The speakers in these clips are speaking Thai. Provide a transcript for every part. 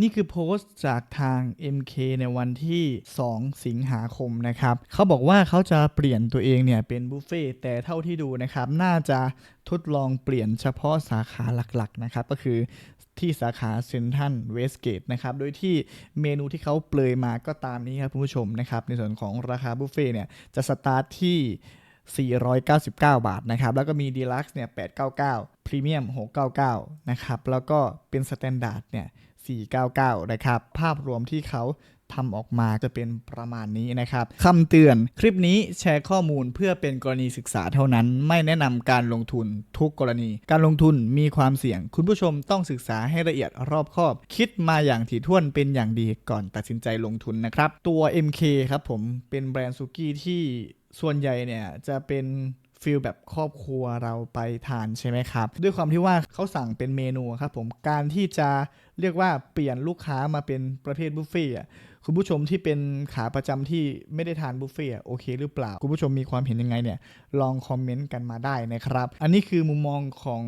นี่คือโพสต์จากทาง MK ในวันที่ 2 สิงหาคมนะครับ เขาบอกว่าเขาจะเปลี่ยนตัวเองเนี่ยเป็นบุฟเฟ่ต์แต่เท่าที่ดูนะครับ น่าจะทดลองเปลี่ยนเฉพาะสาขาหลักๆนะครับ ก็คือที่สาขาเซนทันเวสเกตนะครับ โดยที่เมนูที่เขาเปลยมาก็ตามนี้ครับคุณผู้ชมนะครับ ในส่วนของราคาบุฟเฟ่ต์เนี่ยจะสตาร์ทที่ 499 บาทนะครับ แล้วก็มีดีลักซ์เนี่ย 899 พรีเมียม 699 นะครับ แล้วก็เป็นสแตนดาร์ดเนี่ย 499 นะครับ ภาพรวมที่เขาทำออกมาจะเป็นประมาณนี้นะครับคำเตือนคลิปนี้แชร์ข้อมูลเพื่อเป็นกรณีศึกษาเท่านั้น ไม่แนะนำการลงทุนทุกกรณี การลงทุนมีความเสี่ยง คุณผู้ชมต้องศึกษาให้ละเอียดรอบคอบ คิดมาอย่างถี่ถ้วนเป็นอย่างดีก่อนตัดสินใจลงทุนนะครับ ตัว MK ครับผมเป็นแบรนด์ซุกี้ที่ส่วนใหญ่เนี่ยจะเป็น ฟิลแบบครอบครัวเราไปทานใช่ไหมครับ ด้วยความที่ว่าเขาสั่งเป็นเมนูครับผมการที่จะเรียกว่าเปลี่ยนลูกค้ามาเป็นประเภทบุฟเฟ่ต์คุณผู้ชมที่เป็นขาประจำที่ไม่ได้ทานบุฟเฟ่ต์โอเคหรือเปล่า คุณผู้ชมมีความเห็นยังไงเนี่ยลองคอมเมนต์กันมาได้นะครับ อันนี้คือมุมมองของ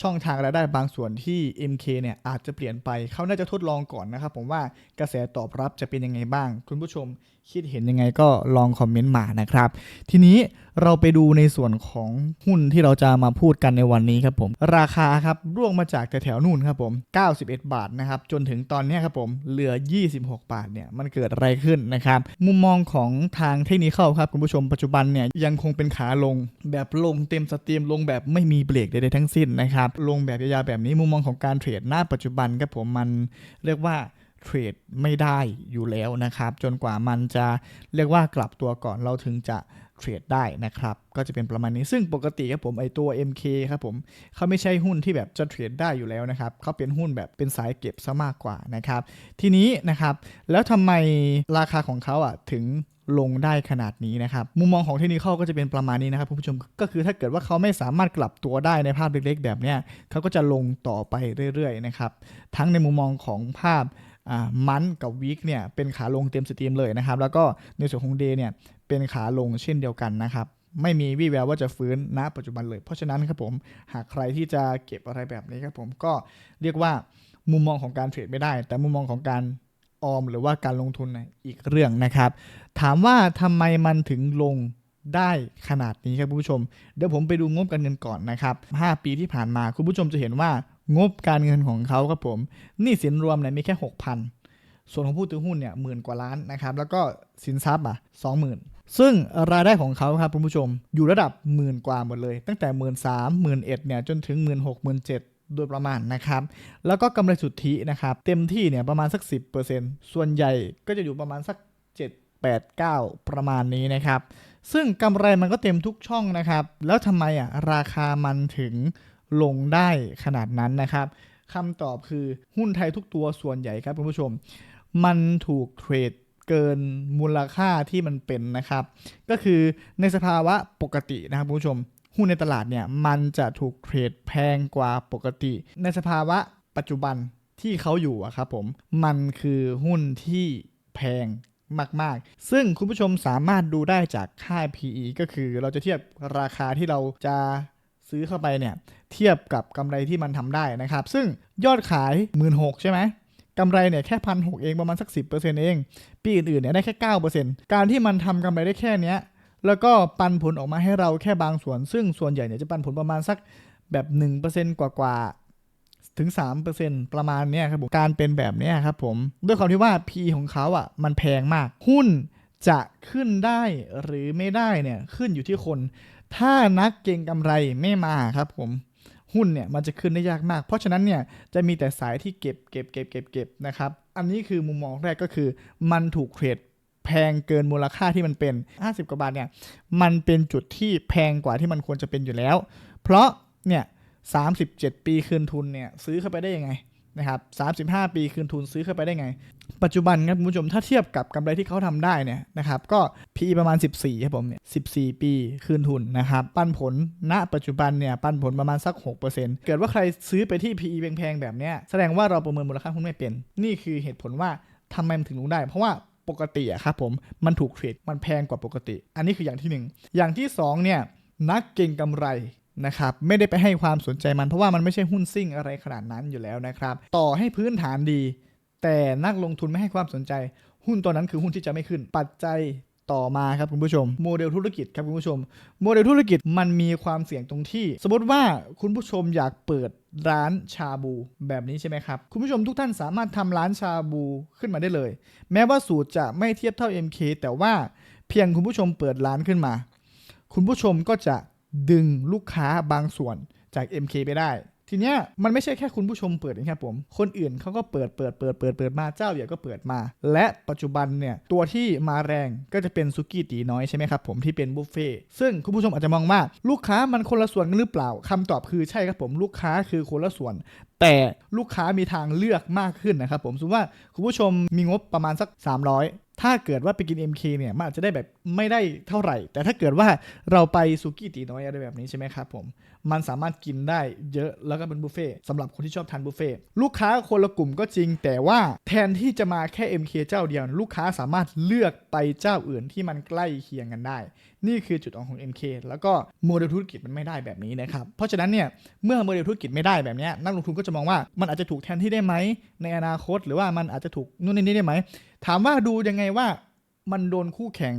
ช่องทางรายได้บางส่วนที่ MK เนี่ยอาจจะเปลี่ยนไปเขาน่าจะทดลองก่อนนะครับผมว่ากระแสตอบรับจะเป็นยังไงบ้าง คุณผู้ชมคิดเห็นยังไงก็ลองคอมเมนต์มานะครับ ทีนี้เราไปดูในส่วนของหุ้นที่เราจะมาพูดกันในวันนี้ครับผม ราคาครับร่วงมาจากแถวๆนู่นครับผม 91 บาทนะครับ จนถึงตอนนี้ครับผมเหลือ 26 บาทเนี่ยมันเกิดอะไรขึ้นนะครับ มุมมองของทางเทคนิคครับคุณผู้ชมปัจจุบันเนี่ยยังคงเป็นขาลงแบบลงเต็มสตรีมลงแบบไม่มีเบรกใดๆทั้งสิ้นนะครับลงแบบยาวๆแบบนี้มุมมองของการเทรดหน้าปัจจุบันครับผมมันเรียกว่าเทรดไม่ได้อยู่แล้วนะครับ จนกว่ามันจะเรียกว่ากลับตัวก่อนเราถึงจะเทรดได้นะครับ ก็จะเป็นประมาณนี้ซึ่งปกติครับผมไอตัว MK ครับผมเขาไม่ใช่หุ้นที่แบบจะเทรดได้อยู่แล้วนะครับเขาเป็นหุ้นแบบเป็นสายเก็บซะมากกว่านะครับ ทีนี้นะครับ แล้วทำไมราคาของเขาอะถึง ลงได้ขนาดนี้นะครับ มุมมองของเทคนิคก็จะเป็นประมาณนี้นะครับผู้ชมก็คือถ้าเกิดว่าเขาไม่สามารถกลับตัวได้ในภาพเล็กๆ แบบเนี้ยเขาก็จะลงต่อไปเรื่อยๆนะครับทั้งในมุมมองของภาพมันกับวีคเนี่ยเป็นขาลงเต็มสตรีมเลยนะครับ แล้วก็ในส่วนของเดย์เนี่ยเป็นขาลงเช่นเดียวกันนะครับไม่มีวี่แววว่าจะฟื้นณปัจจุบันเลย เพราะฉะนั้นครับผมหากใครที่จะเก็บอะไรแบบนี้ครับผมก็เรียกว่ามุมมองของการเทรดไม่ได้ แต่มุมมองของการ ออมหรือว่าการลงทุนนะอีกเรื่องนะครับ ถามว่าทำไมมันถึงลงได้ขนาดนี้ครับคุณผู้ชม เดี๋ยวผมไปดูงบการเงินก่อนนะครับ 5 ปีที่ผ่านมาคุณผู้ชมจะเห็นว่างบการเงินของเขาครับผมนี่สินรวมเนี่ยมีแค่ 6,000 ส่วนของผู้ถือหุ้นเนี่ยหมื่นกว่าล้านนะครับ แล้วก็สินทรัพย์อะสองหมื่นซึ่งรายได้ของเขาครับคุณผู้ชมอยู่ระดับหมื่นกว่าหมดเลย ตั้งแต่หมื่นสามหมื่นเอ็ดเนี่ยจนถึงหมื่นหกหมื่นเจ็ด โดยประมาณนะครับ แล้วก็กำไรสุทธินะครับ เต็มที่เนี่ยประมาณสัก 10%ส่วนใหญ่ก็จะอยู่ประมาณสัก 7 8 9 ประมาณนี้นะครับ ซึ่งกำไรมันก็เต็มทุกช่องนะครับ แล้วทำไมอะราคามันถึงลงได้ขนาดนั้นนะครับคำตอบคือหุ้นไทยทุกตัวส่วนใหญ่ครับคุณผู้ชม มันถูกเทรดเกินมูลค่าที่มันเป็นนะครับ ก็คือในสภาวะปกตินะครับคุณผู้ชม หุ้นในตลาดเนี่ยมันจะถูกเทรดแพงกว่าปกติ ในสภาวะปัจจุบันที่เขาอยู่อะครับผมมันคือหุ้นที่แพงมาก ๆ ซึ่งคุณผู้ชมสามารถดูได้จากค่า PE ก็คือเราจะเทียบราคาที่เราจะซื้อเข้าไปเนี่ยเทียบกับกำไรที่มันทำได้นะครับ ซึ่งยอดขาย 1 6ื่นใช่ไหมกำไรเนี่ยแค่พันหเองประมาณสัก 10%เอง ปีอื่นๆเนี่ยได้แค่ 9%การที่มันทำกำไรได้แค่เนี้ย แล้วก็ปันผลออกมาให้เราแค่บางส่วน ซึ่งส่วนใหญ่เนี่ยจะปันผลประมาณสักแบบ 1%กว่าๆถึง 3%ประมาณเนี้ยครับผมการเป็นแบบเนี้ยครับผม ด้วยความที่ว่า PE ของเขาอะมันแพงมาก หุ้นจะขึ้นได้หรือไม่ได้เนี่ยขึ้นอยู่ที่คน ถ้านักเก็งกำไรไม่มาครับผมหุ้นเนี่ยมันจะขึ้นได้ยากมาก เพราะฉะนั้นเนี่ยจะมีแต่สายที่เก็บเก็บเก็บเก็บเก็บนะครับ อันนี้คือมุมมองแรกก็คือมันถูกเทรด แพงเกินมูลค่าที่มันเป็น 50 กว่าบาทเนี่ยมันเป็นจุดที่แพงกว่าที่มันควรจะเป็นอยู่แล้ว เพราะเนี่ย37ปีคืนทุนเนี่ยซื้อเข้าไปได้ยังไงนะครับ 35 ปีคืนทุนซื้อเข้าไปได้ไง ปัจจุบันครับคุณผู้ชมถ้าเทียบกับกำไรที่เขาทำได้เนี่ยนะครับก็ PE ประมาณ 14ครับผมเนี่ย14 ปีคืนทุนนะครับปันผลณปัจจุบันเนี่ยปันผลประมาณสัก 6%เกิดว่าใครซื้อไปที่ PE แพงๆแบบเนี้ยแสดงว่าเราประเมินมูลค่าหุ้นไม่เป็น นี่คือเหตุผลว่าทำไมมันถึงลงได้ เพราะว่า ปกติอะครับผมมันถูกเทรดมันแพงกว่าปกติ อันนี้คืออย่างที่หนึ่งอย่างที่สองเนี่ยนักเก่งกำไรนะครับไม่ได้ไปให้ความสนใจมันเพราะว่ามันไม่ใช่หุ้นซิ่งอะไรขนาดนั้นอยู่แล้วนะครับต่อให้พื้นฐานดี แต่นักลงทุนไม่ให้ความสนใจ หุ้นตัวนั้นคือหุ้นที่จะไม่ขึ้น ปัจจัย ต่อมาครับคุณผู้ชมโมเดลธุรกิจครับคุณผู้ชมโมเดลธุรกิจมันมีความเสี่ยงตรงที่ สมมติว่าคุณผู้ชมอยากเปิดร้านชาบูแบบนี้ใช่ไหมครับ คุณผู้ชมทุกท่านสามารถทำร้านชาบูขึ้นมาได้เลย แม้ว่าสูตรจะไม่เทียบเท่า MK แต่ว่าเพียงคุณผู้ชมเปิดร้านขึ้นมา คุณผู้ชมก็จะดึงลูกค้าบางส่วนจาก MK ไปได้ ทีเนี้ยมันไม่ใช่แค่คุณผู้ชมเปิดนะครับผม คนอื่นเขาก็เปิดเปิดเปิดเปิดเปิดมาเจ้าใหญ่ก็เปิดมา และปัจจุบันเนี่ยตัวที่มาแรงก็จะเป็นซุกี้ตีน้อยใช่ไหมครับผมที่เป็นบุฟเฟ่ต์ซึ่งคุณผู้ชมอาจจะมองว่าลูกค้ามันคนละส่วนกันหรือเปล่าคำตอบคือใช่ครับผมลูกค้าคือคนละส่วน แต่ลูกค้ามีทางเลือกมากขึ้นนะครับผมสมมติว่าคุณผู้ชมมีงบประมาณสัก 300 ถ้าเกิดว่าไปกิน MK เนี่ยมันอาจจะได้แบบไม่ได้เท่าไหร่ แต่ถ้าเกิดว่าเราไปสุกี้ตีน้อยอะไรแบบนี้ใช่ไหมครับผม มันสามารถกินได้เยอะแล้วก็เป็นบุฟเฟ่ต์สำหรับคนที่ชอบทานบุฟเฟ่ต์ลูกค้าคนละกลุ่มก็จริง แต่ว่าแทนที่จะมาแค่ MK เจ้าเดียว ลูกค้าสามารถเลือกไปเจ้าอื่นที่มันใกล้เคียงกันได้ นี่คือจุดอ่อนของ MK แล้วก็โมเดลธุรกิจมันไม่ได้แบบนี้นะครับ เพราะฉะนั้นเนี่ยเมื่อโมเดลธุรกิจไม่ได้แบบนี้นักลงทุนก็จะมองว่ามันอาจจะถูกแทนที่ได้ไหมในอนาคต หรือว่ามันอาจจะถูกนู่นนี่ได้ไหมถามว่าดูยังไงว่ามันโดนคู่แข่ง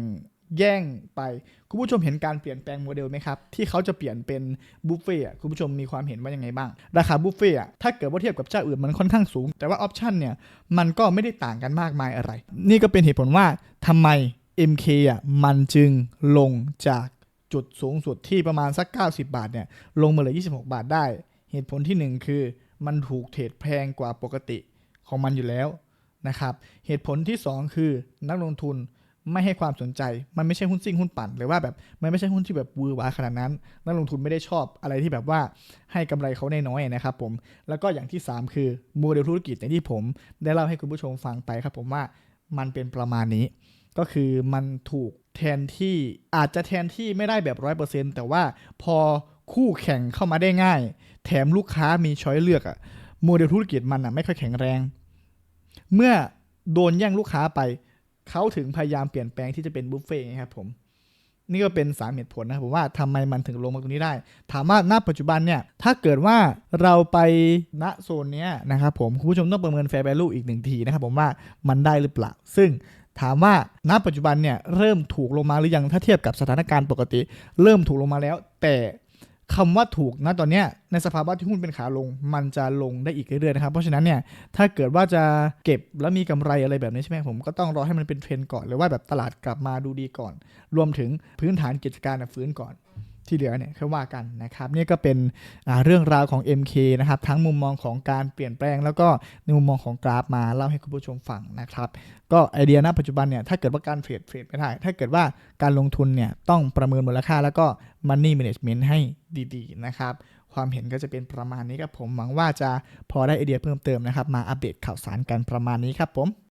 แย่งไป คุณผู้ชมเห็นการเปลี่ยนแปลงโมเดลไหมครับ ที่เขาจะเปลี่ยนเป็นบุฟเฟ่คุณผู้ชมมีความเห็นว่ายังไงบ้าง ราคาบุฟเฟ่ถ้าเกิดว่าเทียบกับเจ้าอื่นมันค่อนข้างสูง แต่ว่าออปชันเนี่ยมันก็ไม่ได้ต่างกันมากมายอะไร นี่ก็เป็นเหตุผลว่าทำไม MK อะมันจึงลงจากจุดสูงสุดที่ประมาณสัก 90 บาทเนี่ยลงมาเหลือ 26 บาทได้ เหตุผลที่หนึ่งคือมันถูกเทรดแพงกว่าปกติของมันอยู่แล้วนะครับเหตุผลที่ 2 คือนักลงทุนไม่ให้ความสนใจ มันไม่ใช่หุ้นซิ่งหุ้นปั่นหรือว่าแบบมันไม่ใช่หุ้นที่แบบวือหวาขนาดนั้น นักลงทุนไม่ได้ชอบอะไรที่แบบว่าให้กำไรเขาน้อยนะครับผมแล้วก็อย่างที่ 3 คือโมเดลธุรกิจอย่างที่ผม ได้เล่าให้คุณผู้ชมฟังไปครับผมว่ามันเป็นประมาณนี้ ก็คือมันถูกแทนที่อาจจะแทนที่ไม่ได้แบบร้อยเปอร์เซ็นแต่ว่าพอคู่แข่งเข้ามาได้ง่าย แถมลูกค้ามีช้อยเลือกอะโมเดลธุรกิจมันอะไม่ค่อยแข็งแรง เมื่อโดนแย่งลูกค้าไป เขาถึงพยายามเปลี่ยนแปลงที่จะเป็นบุฟเฟ่ต์ไงครับผม นี่ก็เป็นสามเหตุผลนะครับผมว่าทำไมมันถึงลงมาตรงนี้ได้ ถามว่าณปัจจุบันเนี่ย ถ้าเกิดว่าเราไปณโซนเนี้ยนะครับผม คุณผู้ชมต้องประเมิน fair value อีกหนึ่งทีนะครับผมว่ามันได้หรือเปล่า ซึ่ง ถามว่าณปัจจุบันเนี่ยเริ่มถูกลงมาหรือยังถ้าเทียบกับสถานการณ์ปกติ เริ่มถูกลงมาแล้ว แต่คำว่าถูกณตอนเนี้ยในสภาวะที่หุ้นเป็นขาลง มันจะลงได้อีกเรื่อยๆนะครับ เพราะฉะนั้นเนี่ยถ้าเกิดว่าจะเก็บแล้วมีกำไรอะไรแบบนี้ใช่ไหมผมก็ต้องรอให้มันเป็นเทรนก่อนหรือว่าแบบตลาดกลับมาดูดีก่อน รวมถึงพื้นฐานกิจการฟื้นก่อน ที่เหลือเนี่ยค่อยว่ากันนะครับนี่ก็เป็นเรื่องราวของ MK นะครับทั้งมุมมองของการเปลี่ยนแปลง แล้วก็ในมุมมองของกราฟมาเล่าให้คุณผู้ชมฟังนะครับ ก็ไอเดียณปัจจุบันเนี่ยถ้าเกิดว่าการเทรดเทรดไม่ได้ ถ้าเกิดว่าการลงทุนเนี่ยต้องประเมินมูลค่าแล้วก็ Money Management ให้ดีๆนะครับความเห็นก็จะเป็นประมาณนี้ครับผมหวังว่าจะพอได้ไอเดียเพิ่มเติมนะครับมาอัปเดตข่าวสารกันประมาณนี้ครับผม